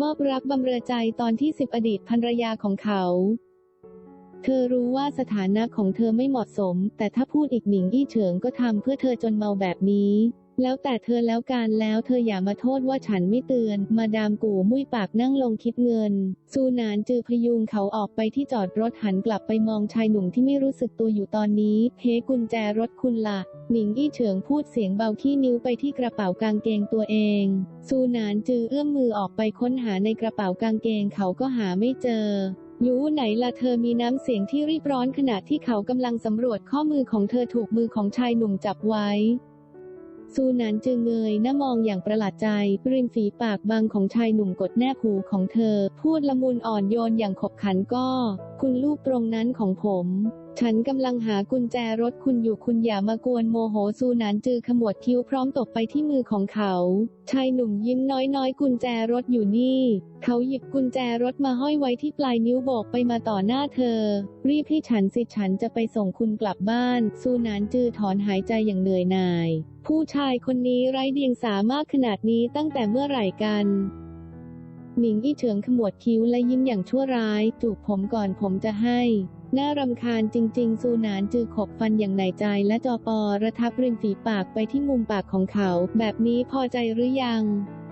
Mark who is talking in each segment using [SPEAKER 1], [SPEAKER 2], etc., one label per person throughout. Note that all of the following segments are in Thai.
[SPEAKER 1] มอบรักบำเรอใจตอนที่สิบอดีตภรรยาของเขา เธอรู้ว่าสถานะของเธอไม่เหมาะสม แต่ถ้าพูดอีกหนิงอี้เฉิงก็ทำเพื่อเธอจนเมาแบบนี้ แล้วแต่เธอแล้วการแล้วเธออย่ามาโทษว่าฉันไม่เตือน มาดามกู่มุ้ยปากนั่งลงคิดเงิน ซูนานจือพยุงเขาออกไปที่จอดรถหันกลับไปมองชายหนุ่มที่ไม่รู้สึกตัวอยู่ตอนนี้เฮกุญแจรถคุณละ่ะหนิงอี้เฉิงพูดเสียงเบาขี้นิ้วไปที่กระเป๋ากางเกงตัวเอง ซูนานจือเอื้อมมือออกไปค้นหาในกระเป๋ากางเกงเขาก็หาไม่เจอยูไหนล่ะเธอมีน้ำเสียงที่รีบร้อนขณะที่เขากำลังสำรวจข้อมือของเธอถูกมือของชายหนุ่มจับไว้ ซูนันจึงเงยหน้ามองอย่างประหลาดใจริมฝีปากบางของชายหนุ่มกดแนบหูของเธอ พูดละมุนอ่อนโยนอย่างขบขันก็ คุณลูกตรงนั้นของผม ฉันกำลังหากุญแจรถคุณอยู่คุณอย่ามากวนโมโหซูนันจือขมวดคิ้วพร้อมตบไปที่มือของเขา ชายหนุ่มยิ้มน้อยๆ กุญแจรถอยู่นี่ เขาหยิบกุญแจรถมาห้อยไว้ที่ปลายนิ้วโบกไปมาต่อหน้าเธอ รีบให้ฉันสิฉันจะไปส่งคุณกลับบ้านซูนานจือถอนหายใจอย่างเหนื่อยหน่าย ผู้ชายคนนี้ไร้เดียงสามากขนาดนี้ตั้งแต่เมื่อไหร่กันหนิงอี้เฉิงขมวดคิ้วและยิ้มอย่างชั่วร้าย จูบผมก่อนผมจะให้ น่ารำคาญจริงๆซูนานจือขบฟันอย่างไหนใจและจอปอระทับริมฝีปากไปที่มุมปากของเขา แบบนี้พอใจหรือยัง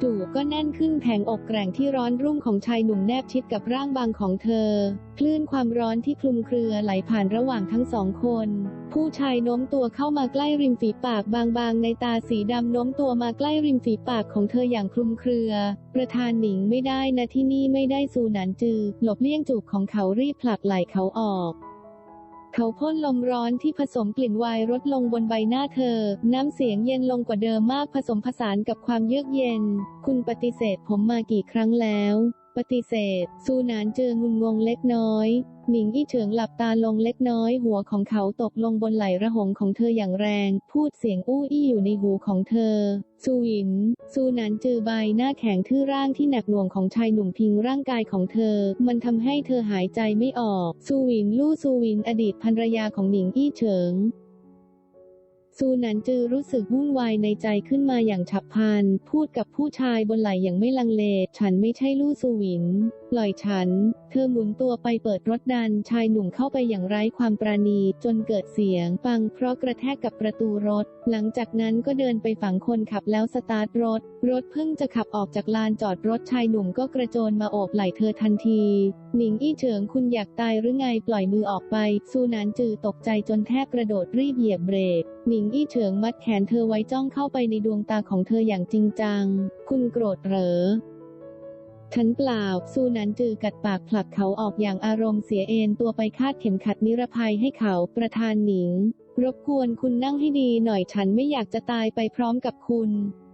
[SPEAKER 1] จู่ก็แน่นขึ้นแผงอกแกร่งที่ร้อนรุ่มของชายหนุ่มแนบชิดกับร่างบางของเธอ คลื่นความร้อนที่คลุมเครือไหลผ่านระหว่างทั้งสองคน ผู้ชายโน้มตัวเข้ามาใกล้ริมฝีปากบางๆ ในตาสีดำโน้มตัวมาใกล้ริมฝีปากของเธออย่างคลุมเครือ ประธานหนิงไม่ได้นะที่นี่ไม่ได้สูหนันจือ หลบเลี่ยงจูบของเขารีบผลักไหล่เขาออก เขาพ่นลมร้อนที่ผสมกลิ่นวายลดลงบนใบหน้าเธอ น้ำเสียงเย็นลงกว่าเดิมมากผสมผสานกับความเยือกเย็น คุณปฏิเสธผมมากี่ครั้งแล้ว ปฏิเสธ ซูนานเจองุนงงเล็กน้อย หนิงอี้เฉิงหลับตาลงเล็กน้อย หัวของเขาตกลงบนไหล่ระหงของเธออย่างแรง พูดเสียงอู้อี้อยู่ในหูของเธอ ซูหวิน ซูนันจือใบหน้าแข็งทื่อร่างที่หนักหน่วงของชายหนุ่มพิงร่างกายของเธอ มันทำให้เธอหายใจไม่ออก ซูหวินลู่ซูหวินอดีตภรรยาของหนิงอี้เฉิง ซูนันจือรู้สึกวุ่นวายในใจขึ้นมาอย่างฉับพลัน พูดกับผู้ชายบนไหล่อย่างไม่ลังเล ฉันไม่ใช่ลู่ซูหวิน ปล่อยฉัน เธอหมุนตัวไปเปิดรถดันชายหนุ่มเข้าไปอย่างไร้ความปราณีจนเกิดเสียงปังเพราะกระแทกกับประตูรถ หลังจากนั้นก็เดินไปฝังคนขับแล้วสตาร์ทรถ รถเพิ่งจะขับออกจากลานจอดรถชายหนุ่มก็กระโจนมาโอบไหล่เธอทันที หนิงอี้เฉิงคุณอยากตายหรือไงปล่อยมือออกไป ซูนานจือตกใจจนแทบกระโดดรีบเหยียบเบรกหนิงอี้เฉิงมัดแขนเธอไว้จ้องเข้าไปในดวงตาของเธออย่างจริงจัง คุณโกรธเหรอ ฉันเปล่า ซูนันจือกัดปากผลักเขาออกอย่างอารมณ์เสียเอนตัวไปคาดเข็มขัดนิรภัยให้เขาประธานหนิง รบกวนคุณนั่งให้ดีหน่อยฉันไม่อยากจะตายไปพร้อมกับคุณ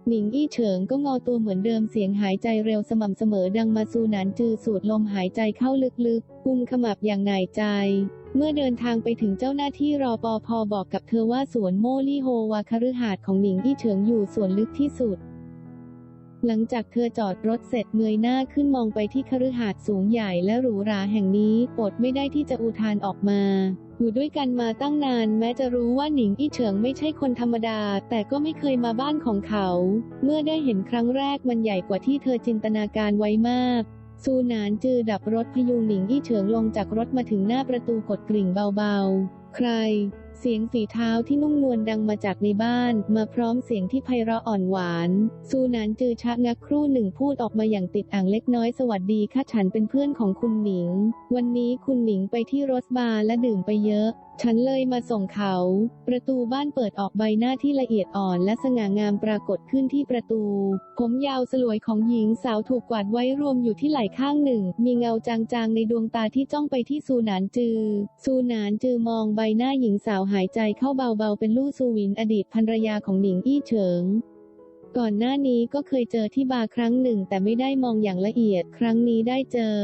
[SPEAKER 1] หนิงอี้เฉิงก็งอตัวเหมือนเดิมเสียงหายใจเร็วสม่ำเสมอดังมาซูนันจือสูดลมหายใจเข้าลึกๆกุมขมับอย่างหน่ายใจ เมื่อเดินทางไปถึงเจ้าหน้าที่รอปอพอบอกกับเธอว่าสวนโมลี่โฮวาคฤหาสน์ของหนิงอี้เฉิงอยู่ส่วนลึกที่สุด หลังจากเธอจอดรถเสร็จเงยหน้าขึ้นมองไปที่คฤหาสน์สูงใหญ่และหรูหราแห่งนี้อดไม่ได้ที่จะอุทานออกมา อยู่ด้วยกันมาตั้งนานแม้จะรู้ว่าหนิงอี้เฉิงไม่ใช่คนธรรมดา แต่ก็ไม่เคยมาบ้านของเขา เมื่อได้เห็นครั้งแรกมันใหญ่กว่าที่เธอจินตนาการไว้มากซูนานจือดับรถพยุงหนิงอี้เฉิงลงจากรถมาถึงหน้าประตูกดกริ่งเบาๆ ใคร เสียงฝีเท้าที่นุ่มนวลดังมาจากในบ้าน มาพร้อมเสียงที่ไพเราะอ่อนหวาน ซูนานจือชะงักครู่หนึ่งพูดออกมาอย่างติดอ่างเล็กน้อยสวัสดีค่ะฉันเป็นเพื่อนของคุณหนิง วันนี้คุณหนิงไปที่รสบาร์และดื่มไปเยอะ ฉันเลยมาส่งเขา ประตูบ้านเปิดออกใบหน้าที่ละเอียดอ่อนและสง่างามปรากฏขึ้นที่ประตู ผมยาวสลวยของหญิงสาวถูกกวาดไว้รวมอยู่ที่ไหล่ข้างหนึ่ง มีเงาจางๆในดวงตาที่จ้องไปที่ซูนานจือ ซูนานจือมองใบหน้าหญิงสาวหายใจเข้าเบาๆเป็นลู่ซูวินอดีตภรรยาของหนิงอี้เฉิงก่อนหน้านี้ก็เคยเจอที่บาร์ครั้งหนึ่งแต่ไม่ได้มองอย่างละเอียด ครั้งนี้ได้เจอ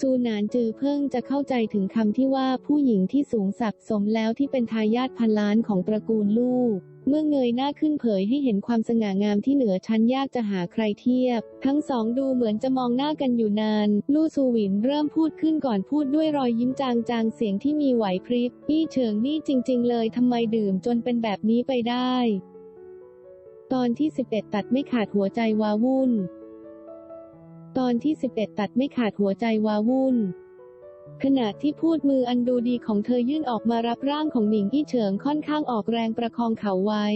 [SPEAKER 1] ซูนานจือเพิ่งจะเข้าใจถึงคำที่ว่าผู้หญิงที่สูงสักดิ์สมแล้วที่เป็นทายาทพันล้านของตระกูลลูก เมื่อเงยหน้าขึ้นเผยให้เห็นความสง่างามที่เหนือชั้นยากจะหาใครเทียบ ทั้งสองดูเหมือนจะมองหน้ากันอยู่นาน ลู่ซูหวินเริ่มพูดขึ้นก่อนพูดด้วยรอยยิ้มจางๆเสียงที่มีไหวพริบอี้เฉิงนี่จริง ๆ เลยทำไมดื่มจนเป็นแบบนี้ไปได้ ตอนที่ 11 ตัดไม่ขาดหัวใจวาวุ่น ตอนที่ 11 ตัดไม่ขาดหัวใจวาวุ่น ขณะที่พูดมืออันดูดีของเธอยื่นออกมารับร่างของหนิงอี้เฉิงค่อนข้างออกแรงประคองเขาไว้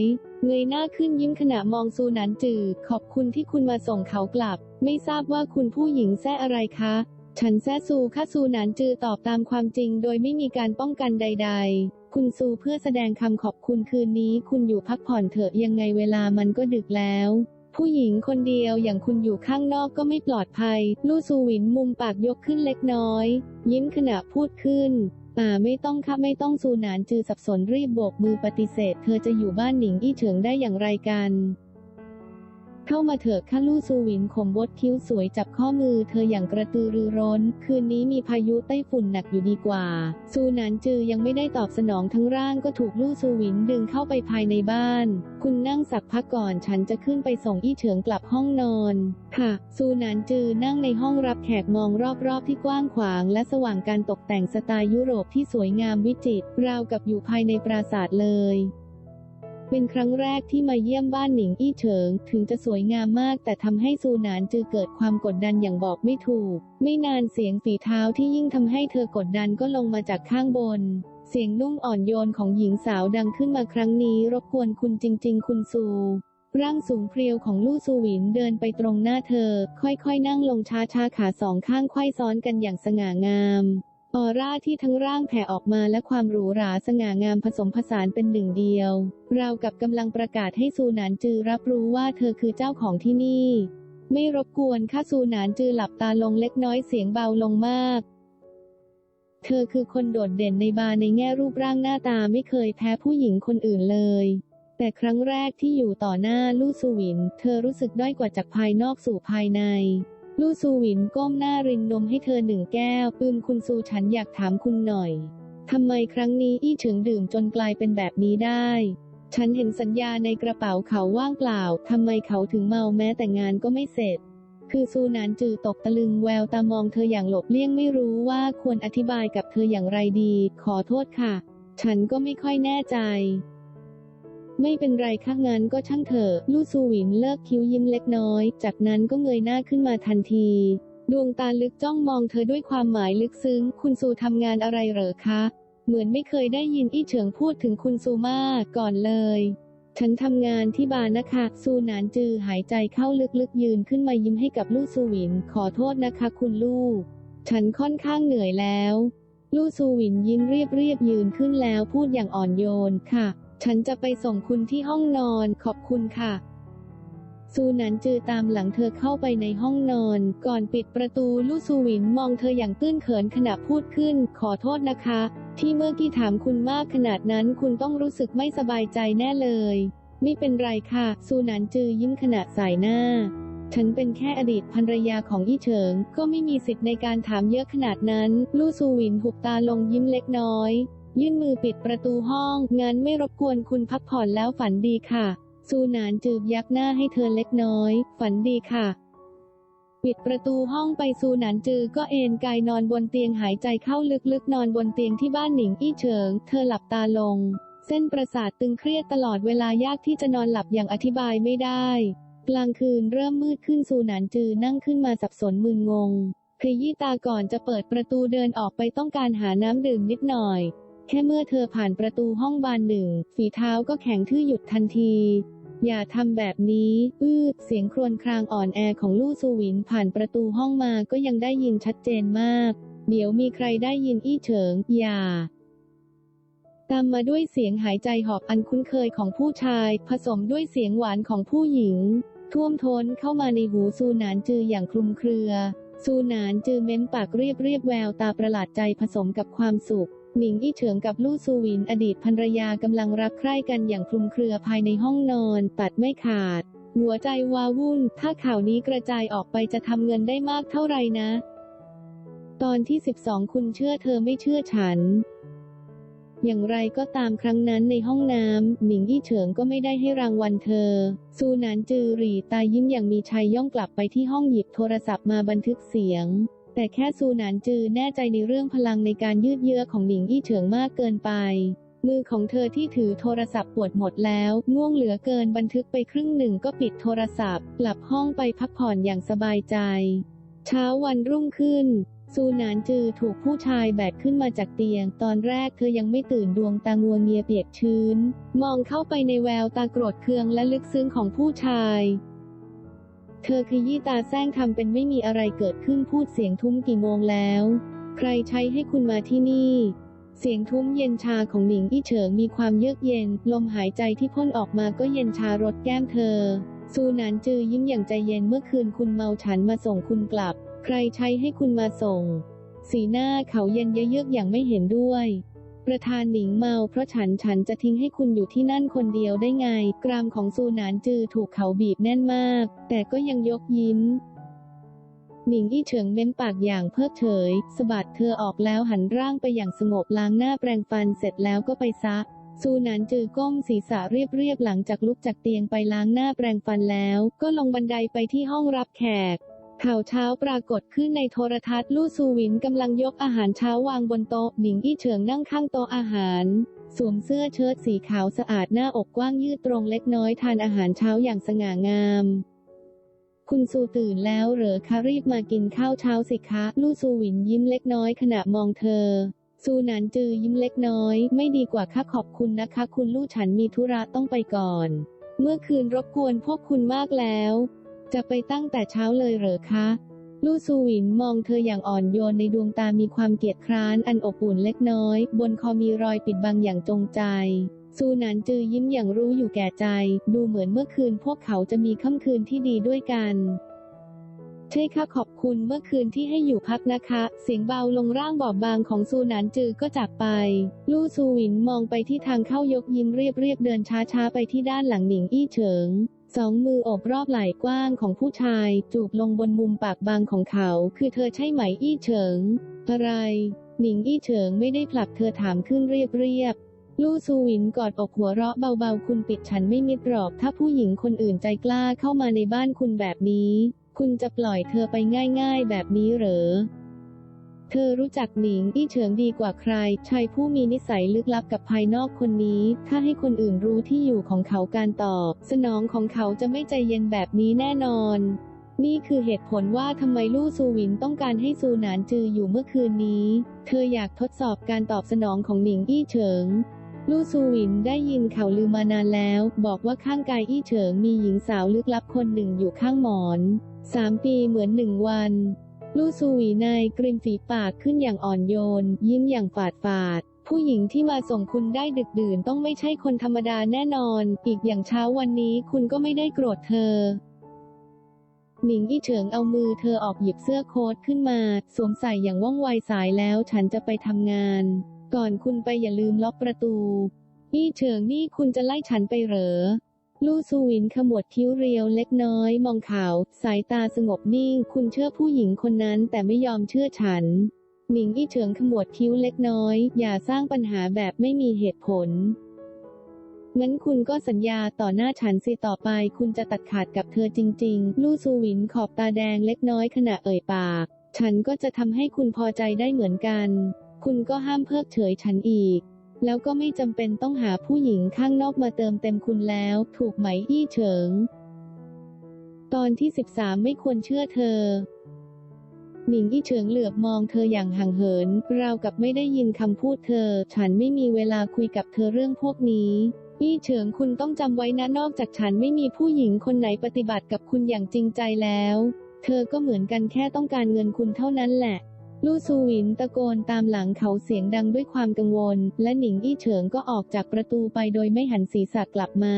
[SPEAKER 1] เงยหน้าขึ้นยิ้มขณะมองซูหนันจือ ขอบคุณที่คุณมาส่งเขากลับ ไม่ทราบว่าคุณผู้หญิงแซ่อะไรคะ ฉันแซ่ซูค่ะซูหนานจือตอบตามความจริง โดยไม่มีการป้องกันใด ๆ คุณซูเพื่อแสดงคำขอบคุณคืนนี้ คุณอยู่พักผ่อนเถอะยังไงเวลามันก็ดึกแล้ว ผู้หญิงคนเดียวอย่างคุณอยู่ข้างนอกก็ไม่ปลอดภัย ลู่ซูหวินมุมปากยกขึ้นเล็กน้อย ยิ้มขณะพูดขึ้นป่าไม่ต้องค่ะไม่ต้องซูนานจือสับสนรีบโบกมือปฏิเสธ เธอจะอยู่บ้านหนิงอี้เฉิงได้อย่างไรกัน เข้ามาเถอะข้าลู่ซูวินข่มบดคิ้วสวยจับข้อมือเธออย่างกระตือรือร้น คืนนี้มีพายุไต้ฝุ่นหนักอยู่ดีกว่า ซูหนานจือยังไม่ได้ตอบสนองทั้งร่างก็ถูกลู่ซูวินดึงเข้าไปภายในบ้าน คุณนั่งสักพักก่อนฉันจะขึ้นไปส่งอี้เฉิงกลับห้องนอน ค่ะ ซูหนานจือนั่งในห้องรับแขกมองรอบๆที่กว้างขวาง และสว่างการตกแต่งสไตล์ยุโรปที่สวยงามวิจิตรราวกับอยู่ภายในปราสาทเลย เป็นครั้งแรกที่มาเยี่ยมบ้านหนิงอี้เฉิง ถึงจะสวยงามมาก แต่ทำให้ซูหนานจือเกิดความกดดันอย่างบอกไม่ถูก ไม่นานเสียงฝีเท้าที่ยิ่งทำให้เธอกดดันก็ลงมาจากข้างบน เสียงนุ่มอ่อนโยนของหญิงสาวดังขึ้นมาครั้งนี้ รบกวนคุณจริง ๆ คุณซูร่างสูงเพรียวของลู่ซูหวินเดินไปตรงหน้าเธอ ค่อยๆ นั่งลงช้าๆ ขาสองข้างไขว้ซ้อนกันอย่างสง่างาม ออร่าที่ทั้งร่างแผ่ออกมาและความหรูหราสง่างามผสมผสานเป็นหนึ่งเดียว ราวกับกำลังประกาศให้ซูนานจือรับรู้ว่าเธอคือเจ้าของที่นี่ ไม่รบกวนข้าซูนานจือหลับตาลงเล็กน้อยเสียงเบาลงมาก เธอคือคนโดดเด่นในบาร์ในแง่รูปร่างหน้าตาไม่เคยแพ้ผู้หญิงคนอื่นเลย แต่ครั้งแรกที่อยู่ต่อหน้าลู่ซูวิน เธอรู้สึกด้อยกว่าจากภายนอกสู่ภายใน ลู่ซูหวินก้มหน้ารินนมให้เธอหนึ่งแก้ว ปืนคุณซูฉันอยากถามคุณหน่อย ทำไมครั้งนี้อี้ถึงดื่มจนกลายเป็นแบบนี้ได้ ฉันเห็นสัญญาในกระเป๋าเขาว่างเปล่า ทำไมเขาถึงเมาแม้แต่งานก็ไม่เสร็จ คือซูนานจือตกตะลึงแววตามองเธออย่างหลบเลี่ยงไม่รู้ว่าควรอธิบายกับเธออย่างไรดี ขอโทษค่ะ ฉันก็ไม่ค่อยแน่ใจ ไม่เป็นไรค่ะงั้นก็ช่างเถอะลู่ซูหวินเลิกคิ้วยิ้มเล็กน้อย จากนั้นก็เงยหน้าขึ้นมาทันที ดวงตาลึกจ้องมองเธอด้วยความหมายลึกซึ้ง คุณซูทำงานอะไรเหรอคะ เหมือนไม่เคยได้ยินอี้เฉิงพูดถึงคุณซูมาก่อนเลย ฉันทำงานที่บาร์นะคะ ซูหนานจือหายใจเข้าลึกๆยืนขึ้นมายิ้มให้กับลู่ซูหวิน ขอโทษนะคะ คุณลู่ ฉันค่อนข้างเหนื่อยแล้ว ลู่ซูหวินยิ้มเรียบเรียบๆยืนขึ้นแล้วพูดอย่างอ่อนโยนค่ะ ฉันจะไปส่งคุณที่ห้องนอน ขอบคุณค่ะ ซูนันจือตามหลังเธอเข้าไปในห้องนอน ก่อนปิดประตูลู่ซูวินมองเธออย่างตื้นเขินขณะพูดขึ้น ขอโทษนะคะ ที่เมื่อกี้ถามคุณมากขนาดนั้นคุณต้องรู้สึกไม่สบายใจแน่เลย ไม่เป็นไรค่ะ ซูนันจือยิ้มขณะสายหน้าฉันเป็นแค่อดีตภรรยาของอี้เฉิง ก็ไม่มีสิทธิ์ในการถามเยอะขนาดนั้น ลู่ซูวินหุบตาลงยิ้มเล็กน้อย ยื่นมือปิดประตูห้องงั้นไม่รบกวนคุณพักผ่อนแล้วฝันดีค่ะ ซูนานจืบยักหน้าให้เธอเล็กน้อย ฝันดีค่ะ ปิดประตูห้องไปซูหนานจือก็เอนกายนอนบนเตียงหายใจเข้าลึกๆ นอนบนเตียงที่บ้านหนิงอี้เฉิง เธอหลับตาลง เส้นประสาทตึงเครียดตลอดเวลายากที่จะนอนหลับอย่างอธิบายไม่ได้ กลางคืนเริ่มมืดขึ้นซูหนานจือนั่งขึ้นมาสับสนมึนงงขยี้ตาก่อนจะเปิดประตูเดินออกไปต้องการหาน้ำดื่มนิดหน่อย แค่เมื่อเธอผ่านประตูห้องบานหนึ่ง ฝีเท้าก็แข็งทื่อหยุดทันที อย่าทำแบบนี้ อืดเสียงครวญครางอ่อนแอของลู่ซูวินผ่านประตูห้องมาก็ยังได้ยินชัดเจนมาก เดี๋ยวมีใครได้ยินอี้เฉิง อย่า ตามมาด้วยเสียงหายใจหอบอันคุ้นเคยของผู้ชาย ผสมด้วยเสียงหวานของผู้หญิง ท่วมท้นเข้ามาในหูซูหนานจืออย่างคลุมเครือ ซูหนานจือเม้มปากเรียบเรียบแววตาประหลาดใจผสมกับความสุข หนิงอี้เฉิงกับลู่ซูวินอดีตภรรยากำลังรักใคร่กันอย่างคลุมเครือภายในห้องนอน ตัดไม่ขาด หัวใจวาวุ่น ถ้าข่าวนี้กระจายออกไปจะทำเงินได้มากเท่าไหร่นะ ตอนที่ 12 คุณเชื่อเธอไม่เชื่อฉัน อย่างไรก็ตามครั้งนั้นในห้องน้ำหนิงยี่เฉิงก็ไม่ได้ให้รางวัลเธอ ซูนานจือหรีตายิ้มอย่างมีชัยย่องกลับไปที่ห้องหยิบโทรศัพท์มาบันทึกเสียง แต่แค่ซูหนานจือแน่ใจในเรื่องพลังในการยืดเยื้อของหนิงยี่เฉิงมากเกินไป มือของเธอที่ถือโทรศัพท์ปวดหมดแล้ว ง่วงเหลือเกินบันทึกไปครึ่งหนึ่งก็ปิดโทรศัพท์ กลับห้องไปพักผ่อนอย่างสบายใจ เช้าวันรุ่งขึ้นซูนานจือถูกผู้ชายแบกขึ้นมาจากเตียง ตอนแรกเธอยังไม่ตื่นดวงตางัวเงียเปียกชื้น มองเข้าไปในแววตาโกรธเคืองและลึกซึ้งของผู้ชาย เธอขยี้ตาแซงทำเป็นไม่มีอะไรเกิดขึ้นพูดเสียงทุ้มกี่โมงแล้ว ใครใช้ให้คุณมาที่นี่ เสียงทุ้มเย็นชาของหนิงอี้เฉิงมีความเยือกเย็น ลมหายใจที่พ่นออกมาก็เย็นชารดแก้มเธอ ซูหนานจือยิ้มอย่างใจเย็นเมื่อคืนคุณเมาฉันมาส่งคุณกลับ ใครใช้ให้คุณมาส่ง สีหน้าเขาเย็นเยือกอย่างไม่เห็นด้วย ประธานหนิงเมาเพราะฉันฉันจะทิ้งให้คุณอยู่ที่นั่นคนเดียวได้ไง กรามของซูนานจือถูกเขาบีบแน่นมาก แต่ก็ยังยกยิ้มหนิงอี้เฉิงเม้มปากอย่างเพิกเฉยสะบัดเธอออกแล้วหันร่างไปอย่างสงบล้างหน้าแปรงฟันเสร็จแล้วก็ไปซักซูนานจือก้มศีรษะเรียบๆหลังจากลุกจากเตียงไปล้างหน้าแปรงฟันแล้ว ก็ลงบันไดไปที่ห้องรับแขก ข่าวเช้าปรากฏขึ้นในโทรทัศน์ลู่ซูวินกำลังยกอาหารเช้าวางบนโต๊ะ หนิงอี้เฉิงนั่งข้างโต๊ะอาหาร สวมเสื้อเชิ้ตสีขาวสะอาดหน้าอกกว้างยืดตรงเล็กน้อยทานอาหารเช้าอย่างสง่างาม คุณซูตื่นแล้วเหรอคะรีบมากินข้าวเช้าสิคะลู่ซูวินยิ้มเล็กน้อยขณะมองเธอ ซูหนานจือยิ้มเล็กน้อย ไม่ดีกว่าค่ะขอบคุณนะคะ คุณลู่ฉันมีธุระต้องไปก่อน เมื่อคืนรบกวนพวกคุณมากแล้ว จะไปตั้งแต่เช้าเลยเหรอคะ ลู่ซูหวินมองเธออย่างอ่อนโยนในดวงตามีความเกียดคร้านอันอบอุ่นเล็กน้อย บนคอมีรอยปิดบังอย่างจงใจ ซูหนานจือยิ้มอย่างรู้อยู่แก่ใจ ดูเหมือนเมื่อคืนพวกเขาจะมีค่ำคืนที่ดีด้วยกันใช่ค่ะขอบคุณเมื่อคืนที่ให้อยู่พักนะคะ เสียงเบาลงร่างบอบบางของซูหนานจือก็จากไป ลู่ซูหวินมองไปที่ทางเข้ายกยิ้มเรียบเรียบเดินช้าๆ ไปที่ด้านหลังหนิงอี้เฉิง สองมือโอบรอบไหล่กว้างของผู้ชาย จูบลงบนมุมปากบางของเขา คือเธอใช่ไหมอี้เฉิง อะไร หนิงอี้เฉิงไม่ได้ผลักเธอถามขึ้นเรียบเรียบๆลู่ซูวินกอดอกหัวเราะเบาๆ คุณปิดฉันไม่มิดหรอก ถ้าผู้หญิงคนอื่นใจกล้าเข้ามาในบ้านคุณแบบนี้ คุณจะปล่อยเธอไปง่ายๆแบบนี้เหรอ เธอรู้จักหนิงอี้เฉิงดีกว่าใคร ชายผู้มีนิสัยลึกลับกับภายนอกคนนี้ ถ้าให้คนอื่นรู้ที่อยู่ของเขาการตอบ สนองของเขาจะไม่ใจเย็นแบบนี้แน่นอน นี่คือเหตุผลว่าทำไมลู่ซูหวินต้องการให้ซูหนานจืออยู่เมื่อคืนนี้ เธออยากทดสอบการตอบสนองของหนิงอี้เฉิงลู่ซูหวินได้ยินข่าวลือมานานแล้ว บอกว่าข้างกายอี้เฉิงมีหญิงสาวลึกลับคนหนึ่งอยู่ข้างหมอนสามปีเหมือนหนึ่งวัน ลู่ซูหวีนายกริมฝีปากขึ้นอย่างอ่อนโยน ยิ้มอย่างฝาดฝาดผู้หญิงที่มาส่งคุณได้ดึกดื่นต้องไม่ใช่คนธรรมดาแน่นอน อีกอย่างเช้าวันนี้คุณก็ไม่ได้โกรธเธอหนิงอี้เฉิงเอามือเธอออกหยิบเสื้อโค้ทขึ้นมา สวมใส่อย่างว่องไวสายแล้วฉันจะไปทำงาน ก่อนคุณไปอย่าลืมล็อกประตูอี้เฉิงนี่คุณจะไล่ฉันไปเหรอ ลู่ซูวินขมวดคิ้วเรียวเล็กน้อย มองขาวสายตาสงบนิ่ง คุณเชื่อผู้หญิงคนนั้นแต่ไม่ยอมเชื่อฉัน หนิงอี้เฉิงขมวดคิ้วเล็กน้อย อย่าสร้างปัญหาแบบไม่มีเหตุผลงั้นคุณก็สัญญาต่อหน้าฉันสิต่อไป คุณจะตัดขาดกับเธอจริง ๆ ลู่ซูวินขอบตาแดงเล็กน้อยขณะเอ่ยปาก ฉันก็จะทำให้คุณพอใจได้เหมือนกัน คุณก็ห้ามเพิกเฉยฉันอีก แล้วก็ไม่จำเป็นต้องหาผู้หญิงข้างนอกมาเติมเต็มคุณแล้ว ถูกไหมอี้เฉิง ตอนที่ 13 ไม่ควรเชื่อเธอ หนิงอี้เฉิงเหลือบมองเธออย่างห่างเหิน ราวกับไม่ได้ยินคำพูดเธอ ฉันไม่มีเวลาคุยกับเธอเรื่องพวกนี้อี้เฉิงคุณต้องจำไว้นะนอกจากฉันไม่มีผู้หญิงคนไหนปฏิบัติกับคุณอย่างจริงใจแล้ว เธอก็เหมือนกันแค่ต้องการเงินคุณเท่านั้นแหละ ลู่ซูหวินตะโกนตามหลังเขาเสียงดังด้วยความกังวล และหนิงอี้เฉิงก็ออกจากประตูไปโดยไม่หันศีรษะกลับมา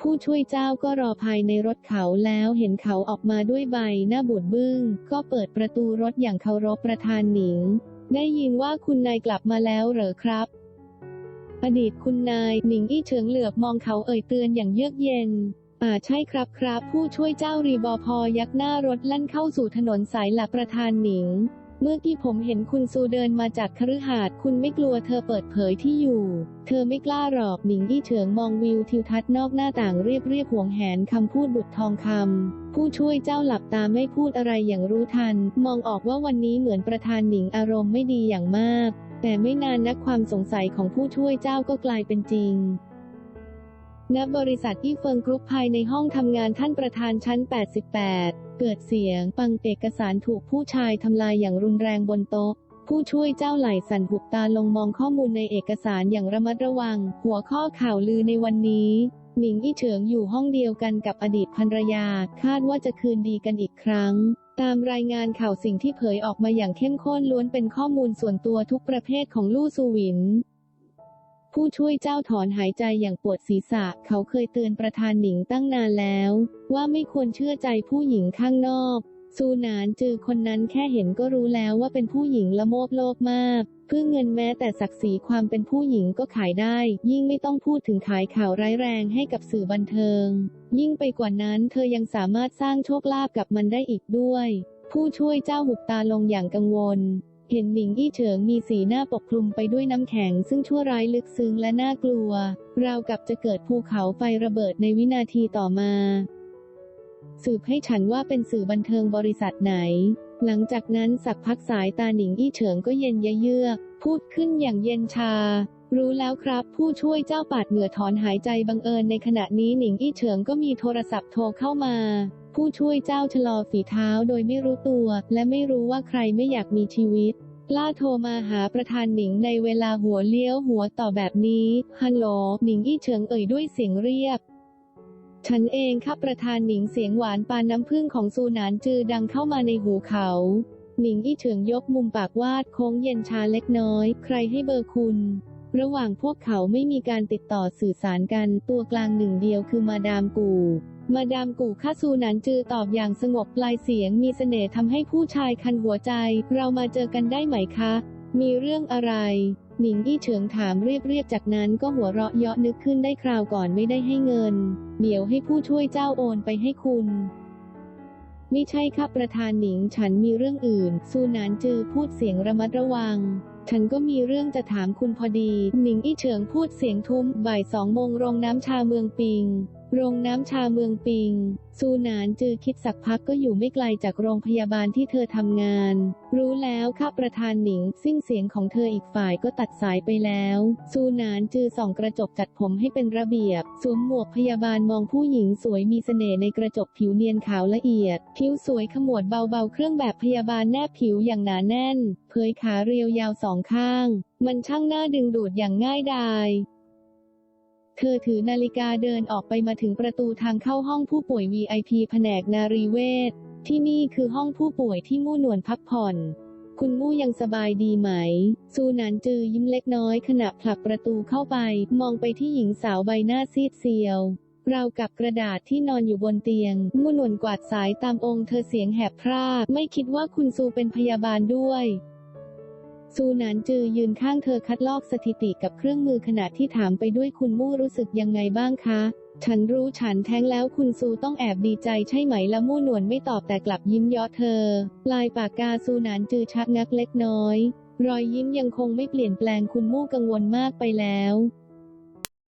[SPEAKER 1] ผู้ช่วยเจ้าก็รอภายในรถเขาแล้วเห็นเขาออกมาด้วยใบหน้าบูดบึ้ง ก็เปิดประตูรถอย่างเคารพประธานหนิง ได้ยินว่าคุณนายกลับมาแล้วเหรอครับ อดีตคุณนายหนิงอี้เฉิงเหลือบมองเขาเอ่ยเตือนอย่างเยือกเย็นอ่าใช่ครับครับ ผู้ช่วยเจ้ารีบอพอยักหน้ารถลั่นเข้าสู่ถนนสายหลักประธานหนิง เมื่อกี้ผมเห็นคุณซูเดินมาจากคฤหาสน์คุณไม่กลัวเธอเปิดเผยที่อยู่ เธอไม่กล้าหรอกหนิงอี้เฉิงมองวิวทิวทัศน์นอกหน้าต่างเรียบเรียบห่วงแหนคำพูดดุดทองคำผู้ช่วยเจ้าหลับตาไม่พูดอะไรอย่างรู้ทัน มองออกว่าวันนี้เหมือนประธานหนิงอารมณ์ไม่ดีอย่างมาก แต่ไม่นานนักความสงสัยของผู้ช่วยเจ้าก็กลายเป็นจริง ณบริษัทอีเฟิงกรุ๊ปภายในห้องทำงานท่านประธานชั้น 88 เกิดเสียงปังเอกสารถูกผู้ชายทำลายอย่างรุนแรงบนโต๊ะ ผู้ช่วยเจ้าไหล่สั่นหุบตาลงมองข้อมูลในเอกสารอย่างระมัดระวัง หัวข้อข่าวลือในวันนี้ หนิงอี้เฉิงอยู่ห้องเดียวกันกับอดีตภรรยา คาดว่าจะคืนดีกันอีกครั้ง ตามรายงานข่าวสิ่งที่เผยออกมาอย่างเข้มข้นล้วนเป็นข้อมูลส่วนตัวทุกประเภทของลู่ซูหวิน ผู้ช่วยเจ้าถอนหายใจอย่างปวดศีรษะ เขาเคยเตือนประธานหนิงตั้งนานแล้ว ว่าไม่ควรเชื่อใจผู้หญิงข้างนอก ซูนานจือคนนั้นแค่เห็นก็รู้แล้วว่าเป็นผู้หญิงละโมบโลภมากเพื่อเงินแม้แต่ศักดิ์ศรีความเป็นผู้หญิงก็ขายได้ ยิ่งไม่ต้องพูดถึงขายข่าวร้ายแรงให้กับสื่อบันเทิง ยิ่งไปกว่านั้นเธอยังสามารถสร้างโชคลาภกับมันได้อีกด้วย ผู้ช่วยเจ้าหุบตาลงอย่างกังวล เห็นหนิงอี้เฉิงมีสีหน้าปกคลุมไปด้วยน้ำแข็งซึ่งชั่วร้ายลึกซึ้งและน่ากลัว ราวกับจะเกิดภูเขาไฟระเบิดในวินาทีต่อมา สืบให้ฉันว่าเป็นสื่อบันเทิงบริษัทไหน หลังจากนั้นสักพักสายตาหนิงอี้เฉิงก็เย็นยะเยือก พูดขึ้นอย่างเย็นชา รู้แล้วครับ ผู้ช่วยเจ้าปาดเหงื่อถอนหายใจบังเอิญในขณะนี้หนิงอี้เฉิงก็มีโทรศัพท์โทรเข้ามา ผู้ช่วยเจ้าชะลอฝีเท้าโดยไม่รู้ตัว และไม่รู้ว่าใครไม่อยากมีชีวิตกล้าโทรมาหาประธานหนิงในเวลาหัวเลี้ยวหัวต่อแบบนี้ ฮัลโหล หนิงอี้เฉิงเอ่ยด้วยเสียงเรียบ ฉันเองครับประธานหนิงเสียงหวานปานน้ำผึ้งของซูนานจือดังเข้ามาในหูเขา หนิงอี้เฉิงยกมุมปากวาดโค้งเย็นชาเล็กน้อย ใครให้เบอร์คุณ ระหว่างพวกเขาไม่มีการติดต่อสื่อสารกัน ตัวกลางหนึ่งเดียวคือมาดามกู มาดามกูค่าซูนานจือตอบอย่างสงบปลายเสียงมีเสน่ห์ทำให้ผู้ชายคันหัวใจ เรามาเจอกันได้ไหมคะ มีเรื่องอะไร หนิงอี้เฉิงถามเรียบๆจากนั้นก็หัวเราะเยาะนึกขึ้นได้คราวก่อนไม่ได้ให้เงิน เดี๋ยวให้ผู้ช่วยเจ้าโอนไปให้คุณไม่ใช่ครับประธานหนิงฉันมีเรื่องอื่น ซูนานจือพูดเสียงระมัดระวัง ฉันก็มีเรื่องจะถามคุณพอดี หนิงอี้เฉิงพูดเสียงทุ้ม บ่ายสองโมงโรงน้ำชาเมืองปิง โรงน้ำชาเมืองปิง ซูหนานจือคิดสักพักก็อยู่ไม่ไกลจากโรงพยาบาลที่เธอทำงาน รู้แล้วค่ะประธานหนิงสิ้นเสียงของเธออีกฝ่ายก็ตัดสายไปแล้ว ซูหนานจือส่องกระจกจัดผมให้เป็นระเบียบ สวมหมวกพยาบาลมองผู้หญิงสวยมีเสน่ห์ในกระจกผิวเนียนขาวละเอียด คิ้วสวยขมวดเบาๆ เครื่องแบบพยาบาลแนบผิวอย่างหนาแน่น เผยขาเรียวยาวสองข้าง มันช่างน่าดึงดูดอย่างง่ายดาย เธอถือนาฬิกาเดินออกไปมาถึงประตูทางเข้าห้องผู้ป่วย VIP แผนกนารีเวชที่นี่คือห้องผู้ป่วยที่มู่หนวนพักผ่อน คุณมู่ยังสบายดีไหม ซูนานจือยิ้มเล็กน้อยขณะผลักประตูเข้าไป มองไปที่หญิงสาวใบหน้าซีดเซียวราวกับกระดาษที่นอนอยู่บนเตียงมู่หนวนกวาดสายตามองค์เธอเสียงแหบพร่าไม่คิดว่าคุณซูเป็นพยาบาลด้วย ซูนานจือยืนข้างเธอคัดลอกสถิติกับเครื่องมือขณะที่ถามไปด้วยคุณมู่รู้สึกยังไงบ้างคะ ฉันรู้ฉันแท้งแล้วคุณซูต้องแอบดีใจใช่ไหมละมู่หนวนไม่ตอบแต่กลับยิ้มเยาะเธอ ลายปากกาซูนานจือชักงักเล็กน้อย รอยยิ้มยังคงไม่เปลี่ยนแปลงคุณมู่กังวลมากไปแล้ว